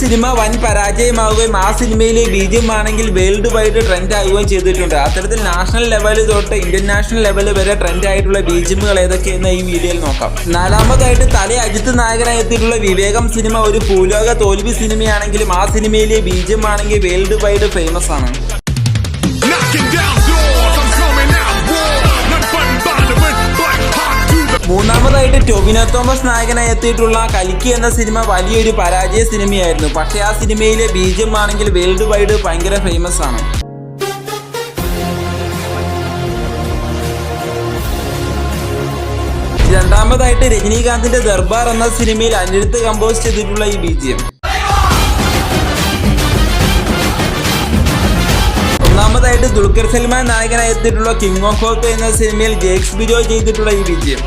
Cinema വൻ പരാജയമാവുകയും ആ സിനിമയിലെ ബീജം ആണെങ്കിൽ വേൾഡ് വൈഡ് ട്രെൻഡ് ആവുകയും ചെയ്തിട്ടുണ്ട്. അത്തരത്തിൽ നാഷണൽ ലെവൽ തൊട്ട് ഇന്റർനാഷണൽ ലെവൽ വരെ ട്രെൻഡ് ആയിട്ടുള്ള ബീജമുകൾ ഏതൊക്കെയെന്ന് ഈ വീഡിയോയിൽ നോക്കാം. നാലാമതായിട്ട് തല അജിത്ത് നായകനായി എത്തിയിട്ടുള്ള വിവേകം സിനിമ ഒരു ഭൂലോക തോൽവി സിനിമയാണെങ്കിലും ആ സിനിമയിലെ ബീജം ആണെങ്കിൽ വേൾഡ് വൈഡ് ഫേമസ് ആണ്. മൂന്നാമതായിട്ട് ടൊവിനോ തോമസ് നായകനായി എത്തിയിട്ടുള്ള കലിക്കി എന്ന സിനിമ വലിയൊരു പരാജയ സിനിമയായിരുന്നു. പക്ഷേ ആ സിനിമയിലെ ബീജം ആണെങ്കിൽ വേൾഡ് വൈഡ് ഭയങ്കര ഫേമസ് ആണ്. രണ്ടാമതായിട്ട് രജനീകാന്തിന്റെ ദർബാർ എന്ന സിനിമയിൽ അനിരുദ്ധ കമ്പോസ് ചെയ്തിട്ടുള്ള ഈ ബീജിയം ഒന്നാമതായിട്ട് ദുൽഖർ സൽമാൻ നായകനായി എത്തിയിട്ടുള്ള കിങ് ഓഫ് ഹോക്ക് എന്ന സിനിമയിൽ ജേക്സ് ബിജോ ചെയ്തിട്ടുള്ള ഈ വിജയം